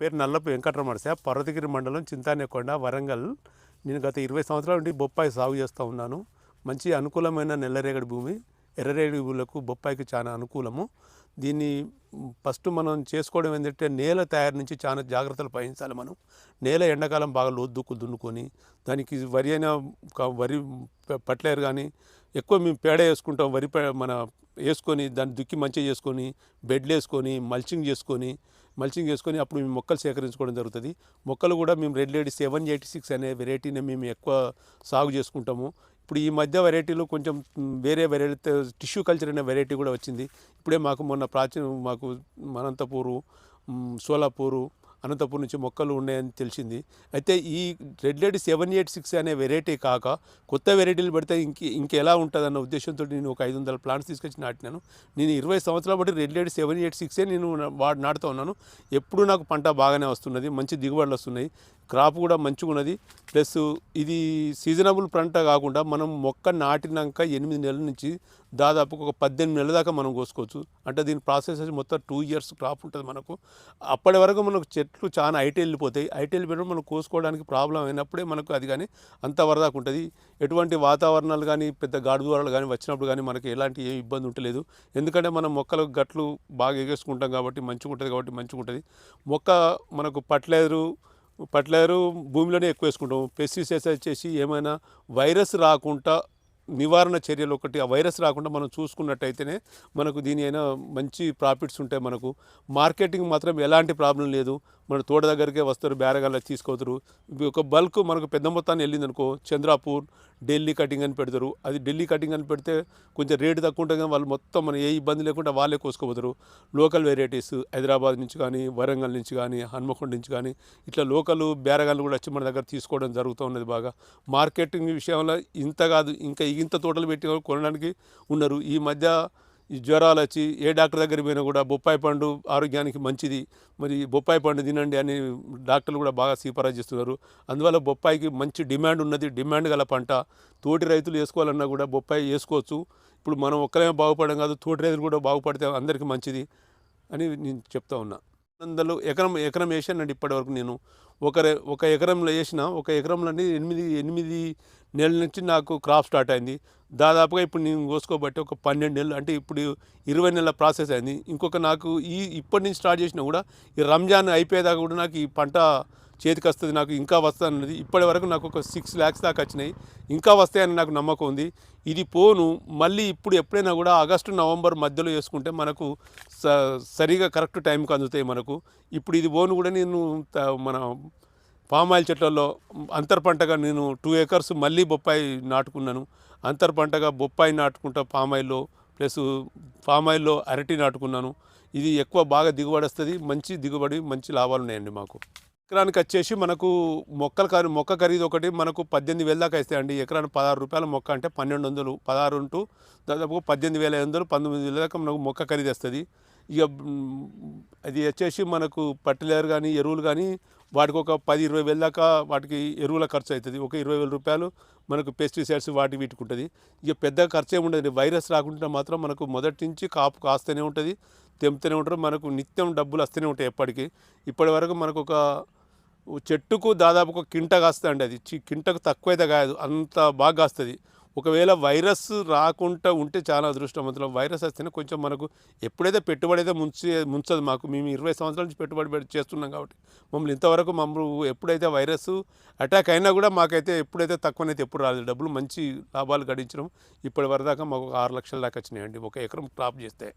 పేరు నల్లపు వెంకటరమణ సార్. పర్వతగిరి మండలం చింతానేకొండ వరంగల్. నేను గత ఇరవై సంవత్సరాల నుండి బొప్పాయి సాగు చేస్తూ ఉన్నాను. మంచి అనుకూలమైన నల్లరేగడి భూమి ఎర్రరేగడి భూములకు బొప్పాయికి చాలా అనుకూలము. దీన్ని ఫస్ట్ మనం చేసుకోవడం ఏంటంటే నేల తయారు నుంచి చాలా జాగ్రత్తలు పాటించాలి మనం. నేల ఎండాకాలం బాగా లోతుకు దున్నుకొని దానికి వరి అయినా వరి పట్లేరు కానీ ఎక్కువ మేము పేడ వేసుకుంటాం వరి మన వేసుకొని దాన్ని దుక్కి మంచిగా చేసుకొని బెడ్లు వేసుకొని మల్చింగ్ చేసుకొని మల్చింగ్ చేసుకొని అప్పుడు మేము మొక్కలు సేకరించుకోవడం జరుగుతుంది. మొక్కలు కూడా మేము red lady seven eighty six అనే వెరైటీని మేము ఎక్కువ సాగు చేసుకుంటాము. ఇప్పుడు ఈ మధ్య వెరైటీలో కొంచెం వేరే వెరైటీ టిష్యూ కల్చర్ అనే వెరైటీ కూడా వచ్చింది. ఇప్పుడే మాకు మొన్న ప్రాచీన మాకు అనంతపూరు సోలాపూరు అనంతపూర్ నుంచి మొక్కలు ఉన్నాయని తెలిసింది. అయితే ఈ red lady seven eight six అనే వెరైటీ కాక కొత్త వెరైటీలు పెడితే ఇంక ఇంకెలా ఉంటుంది అన్న ఉద్దేశంతో నేను ఒక ఐదు వందల ప్లాంట్స్ తీసుకొచ్చి నాటినాను. నేను ఇరవై సంవత్సరాల బట్టి రెడ్ లేడీ సెవెన్ ఎయిట్ సిక్సే నేను వాడు నాటుతూ ఉన్నాను. ఎప్పుడు నాకు పంట బాగానే వస్తున్నది మంచి దిగుబడులు వస్తున్నాయి. క్రాప్ కూడా మంచిగా ఉన్నది ప్లస్ ఇది సీజనబుల్ పంట కాకుండా మనం మొక్క నాటినాక ఎనిమిది నెలల నుంచి దాదాపు ఒక పద్దెనిమిది నెలల దాకా మనం కోసుకోవచ్చు. అంటే దీని ప్రాసెస్ మొత్తం టూ ఇయర్స్ క్రాప్ ఉంటుంది మనకు. అప్పటి వరకు మనకు చెట్లు చాలా హైట్ వెళ్ళిపోతాయి. హైట్ వెళ్ళిపోయినప్పుడు మనం కోసుకోవడానికి ప్రాబ్లం అయినప్పుడే మనకు అది కానీ అంత వరదాకు ఉంటుంది. ఎటువంటి వాతావరణాలు కానీ పెద్ద గాడు దూరాలు కానీ వచ్చినప్పుడు కానీ మనకి ఎలాంటి ఏ ఇబ్బంది ఉండలేదు. ఎందుకంటే మనం మొక్కలకు గట్లు బాగా ఎగేసుకుంటాం కాబట్టి మంచిగా ఉంటుంది కాబట్టి మంచిగా ఉంటుంది. మొక్క మనకు పట్లేరు పట్లేరు భూమిలోనే ఎక్కువ వేసుకుంటాం పెస్టిసైడ్స్ వచ్చేసి ఏమైనా వైరస్ రాకుండా నివారణ చర్యలు ఒకటి ఆ వైరస్ రాకుండా మనం చూసుకున్నట్టయితేనే మనకు దీని అయినా మంచి ప్రాఫిట్స్ ఉంటాయి మనకు. మార్కెటింగ్ మాత్రం ఎలాంటి ప్రాబ్లం లేదు. మన తోట దగ్గరికే వస్తారు బేరగాళ్ళకి తీసుకోతారు ఒక బల్క్ మనకు పెద్ద మొత్తాన్ని వెళ్ళింది అనుకో చంద్రాపూర్ ఢిల్లీ కటింగ్ అని పెడతారు. అది ఢిల్లీ కటింగ్ అని పెడితే కొంచెం రేటు తక్కువ ఉంటుంది కానీ వాళ్ళు మొత్తం మన ఏ ఇబ్బంది లేకుండా వాళ్ళే కోసుకోపోతారు. లోకల్ వెరైటీస్ హైదరాబాద్ నుంచి కానీ వరంగల్ నుంచి కానీ హన్మకొండ నుంచి కానీ ఇట్లా లోకల్ బేరగాళ్ళు కూడా వచ్చి మన దగ్గర తీసుకోవడం జరుగుతూ ఉన్నది బాగా. మార్కెటింగ్ విషయంలో ఇంత కాదు ఇంకా ఇంత తోటలు పెట్టి కొనడానికి ఉన్నారు. ఈ మధ్య ఈ జ్వరాలు వచ్చి ఏ డాక్టర్ దగ్గర పోయినా కూడా బొప్పాయి పండు ఆరోగ్యానికి మంచిది. మరి బొప్పాయి పండు తినండి అని డాక్టర్లు కూడా బాగా సిఫారసు చేస్తున్నారు. అందువల్ల బొప్పాయికి మంచి డిమాండ్ ఉన్నది. డిమాండ్ గల పంట. తోటి రైతులు వేసుకోవాలన్నా కూడా బొప్పాయి వేసుకోవచ్చు. ఇప్పుడు మనం ఒక్కరేమో బాగుపడడం కాదు తోటి రైతులు కూడా బాగుపడితే అందరికీ మంచిది అని నేను చెప్తా ఉన్నా. వందలు ఎకరం ఎకరం వేసానండి ఇప్పటివరకు నేను. ఒక ఒక ఎకరంలో వేసిన ఒక ఎకరంలోని ఎనిమిది ఎనిమిది నెల నుంచి నాకు క్రాప్ స్టార్ట్ అయింది. దాదాపుగా ఇప్పుడు నేను కోసుకోబట్టి ఒక పన్నెండు నెలలు అంటే ఇప్పుడు ఇరవై నెలల ప్రాసెస్ అయింది. ఇంకొక నాకు ఈ ఇప్పటి నుంచి స్టార్ట్ చేసినా కూడా ఈ రంజాన్ అయిపోయేదాకా కూడా నాకు ఈ పంట చేతికి వస్తుంది నాకు ఇంకా వస్తుంది అన్నది ఇప్పటి వరకు నాకు ఒక సిక్స్ ల్యాక్స్ దాకా వచ్చినాయి. ఇంకా వస్తాయని నాకు నమ్మకం ఉంది. ఇది పోను మళ్ళీ ఇప్పుడు ఎప్పుడైనా కూడా ఆగస్టు నవంబర్ మధ్యలో వేసుకుంటే మనకు స సరిగా కరెక్ట్ టైంకి అందుతాయి మనకు. ఇప్పుడు ఇది పోను కూడా నేను త- మన పామ్ ఆయిల్ చెట్లలో అంతర్ పంటగా నేను టూ ఏకర్స్ మళ్ళీ బొప్పాయి నాటుకున్నాను. అంతర్ పంటగా బొప్పాయి నాటుకుంటా పామ్ ఆయిల్లో ప్లస్ పామ్ ఆయిల్లో అరటి నాటుకున్నాను. ఇది ఎక్కువ బాగా దిగుబడి వస్తుంది మంచి దిగుబడి మంచి లాభాలు ఉన్నాయండి మాకు. ఎకరానికి వచ్చేసి మనకు మొక్కల ఖరీ మొక్క ఖరీదు ఒకటి మనకు పద్దెనిమిది వేల దాకా ఇస్తాయండి. ఎకరానికి పదహారు రూపాయల మొక్క అంటే పన్నెండు వందలు పదహారు ఉంటూ దాదాపు పద్దెనిమిది వేల ఐదు వందలు పంతొమ్మిది వేల దాకా మనకు మొక్క ఖరీదు వస్తుంది. ఇక అది వచ్చేసి మనకు పట్టిలేరు కానీ ఎరువులు కానీ వాటికి ఒక పది ఇరవై వేల దాకా వాటికి ఎరువుల ఖర్చు అవుతుంది. ఒక ఇరవై వేల రూపాయలు మనకు పెస్టిసైడ్స్ వాటి వీటికి ఉంటుంది. ఇక పెద్ద ఖర్చు ఉండదు వైరస్ రాకుండా మాత్రం మనకు మొదటి నుంచి కాపు కాస్తూనే ఉంటుంది తెంపుతూనే ఉంటారు. మనకు నిత్యం డబ్బులు వస్తూనే ఉంటాయి ఎప్పటికీ. ఇప్పటి వరకు మనకు ఒక చెట్టుకు దాదాపు ఒక కింట కాస్తుంది అది. కింటకు తక్కువైతే కాదు అంత బాగా కాస్తుంది. ఒకవేళ వైరస్ రాకుండా ఉంటే చాలా అదృష్టవంతులు వైరస్ వస్తేనే కొంచెం మనకు ఎప్పుడైతే పెట్టుబడి అయితే ముంచి ముంచదు మాకు మేము ఇరవై సంవత్సరాల నుంచి పెట్టుబడి పెట్టి చేస్తున్నాం కాబట్టి. మమ్మల్ని ఇంతవరకు మమ్మల్ని ఎప్పుడైతే వైరస్ అటాక్ అయినా కూడా మాకైతే ఎప్పుడైతే తక్కువనైతే ఎప్పుడు రాలేదు. డబ్బులు మంచి లాభాలు గడించడం ఇప్పటి వరదాకా మాకు ఒక ఆరు లక్షల దాకా వచ్చినాయండి. ఒక ఎకరం క్రాప్ చేస్తే.